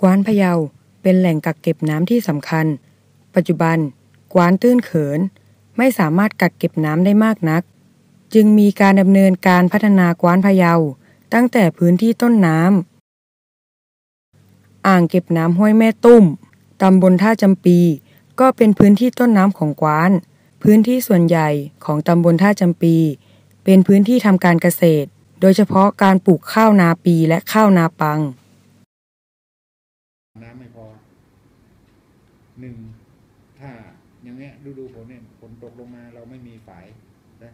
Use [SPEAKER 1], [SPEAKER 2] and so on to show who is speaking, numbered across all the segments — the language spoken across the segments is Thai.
[SPEAKER 1] กวานพะเยาเป็นแหล่งกักเก็บน้ำที่สำคัญ ปัจจุบัน กวานตื้นเขิน ไม่สามารถกักเก็บน้ำได้มากนัก จึงมีการดำเนินการพัฒนากวานพะเยาตั้งแต่พื้นที่ต้นน้ำอ่างเก็บน้ำห้วยแม่ตุ้มตำบลท่าจำปี ก็เป็นพื้นที่ต้นน้ำของกวาน พื้นที่ส่วนใหญ่ของตำบลท่าจำปี เป็นพื้นที่ทำการเกษตร โดยเฉพาะการปลูกข้าวนาปีและข้าวนาปัง
[SPEAKER 2] น้ำไม่พอ หนึ่งถ้าอย่างเงี้ยฤดูฝนเนี่ยฝนตกลงมาเราไม่มีฝายนะ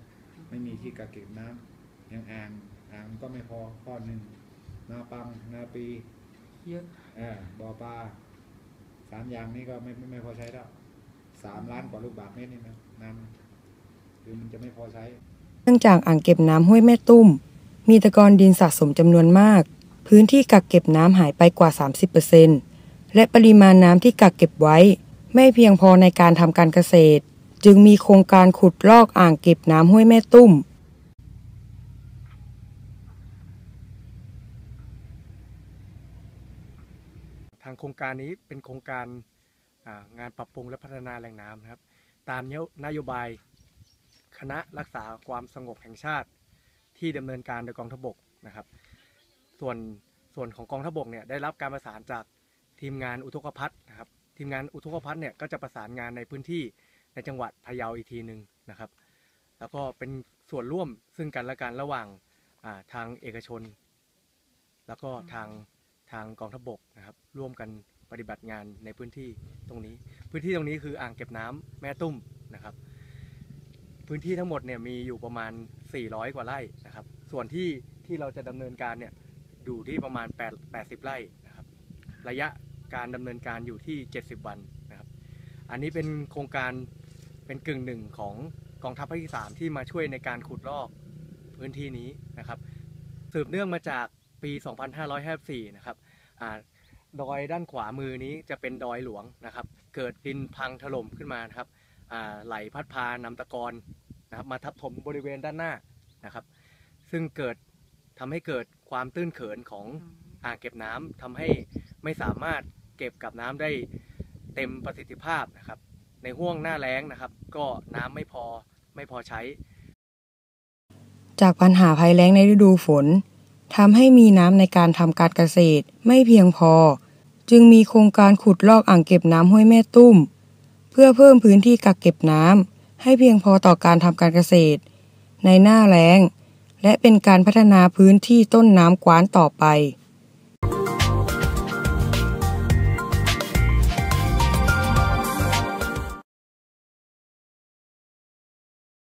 [SPEAKER 2] ไม่มีที่กักเก็บน้ำอย่างอ่างอ่างก็ไม่พอข้อหนึ่งนาปังนาปี
[SPEAKER 1] เยอะ
[SPEAKER 2] เออบ่อปลาสามอย่างนี้ก็ไม่ไม่ไม่พอใช้แล้วสามล้านกว่าลูกบาศก์เมตรนี่นะน้ำคือมันจะไม่พอใช้
[SPEAKER 1] เนื่องจากอ่างเก็บน้ำห้วยแม่ตุ้ม มีตะกอนดินสะสมจำนวนมาก พื้นที่กักเก็บน้ำหายไปกว่า 30% และปริมาณน้ำที่กักเก็บไว้ ไม่เพียงพอในการทำการเกษตร จึงมีโครงการขุดลอกอ่างเก็บน้ำห้วยแม่ตุ้ม
[SPEAKER 3] ทางโครงการนี้เป็นโครงการางานปรับปรุงและพัฒนาแหล่งน้ำนะครับ ตามนโยบาย คณะรักษาความสงบแห่งชาติที่ดำเนินการโดยกองทบกนะครับ ส่วนส่วนของกองทบกเนี่ยได้รับการประสานจาก ทีมงานอุทกภัทรนะครับทีมงานอุทกภัทรเนี่ยก็จะประสานงานในพื้นที่ในจังหวัดพะเยาอีกทีหนึ่งนะครับ แล้วก็เป็นส่วนร่วมซึ่งกันและกันระหว่างอ่าทางเอกชน แล้วก็ทางทางกองทัพบกนะครับ ร่วมกันปฏิบัติงานในพื้นที่ตรงนี้ พื้นที่ตรงนี้คืออ่างเก็บน้ำแม่ตุ้มนะครับ พื้นที่ทั้งหมดเนี่ยมีอยู่ประมาณ 400 กว่าไร่นะครับ ส่วนที่ที่เราจะดำเนินการเนี่ยอยู่ที่ประมาณ8 80 ไร่นะค ระยะการดำเนินการอยู่ที่ 70 วันนะครับ อันนี้เป็นโครงการเป็นกึ่งหนึ่งของกองทัพภาคที่ 3 ที่มาช่วยในการขุดลอกพื้นที่นี้นะครับ สืบเนื่องมาจากปี 2554 นะครับอ่าดอยด้านขวามือนี้จะเป็นดอยหลวงนะครับ เกิดดินพังถล่มขึ้นมานะครับไหลพัดพานำตะกอนนะครับมาทับถมบริเวณด้านหน้านะครับ ซึ่งเกิดทำให้เกิดความตื้นเขินของอ่างเก็บน้ำทำให้ ไม่สามารถเก็บกับน้ำได้เต็มประสิทธิภาพนะครับ ในห่วงหน้าแล้งนะครับ ก็น้ำไม่พอไม่พอใช้
[SPEAKER 1] จากปัญหาภัยแล้งในฤดูฝนทำให้มีน้ำในการทำการเกษตรไม่เพียงพอ จึงมีโครงการขุดลอกอ่างเก็บน้ำห้วยแม่ตุ้ม เพื่อเพิ่มพื้นที่กักเก็บน้ำให้เพียงพอต่อการทำการเกษตร ในหน้าแล้ง และเป็นการพัฒนาพื้นที่ต้นน้ำกว้านต่อไป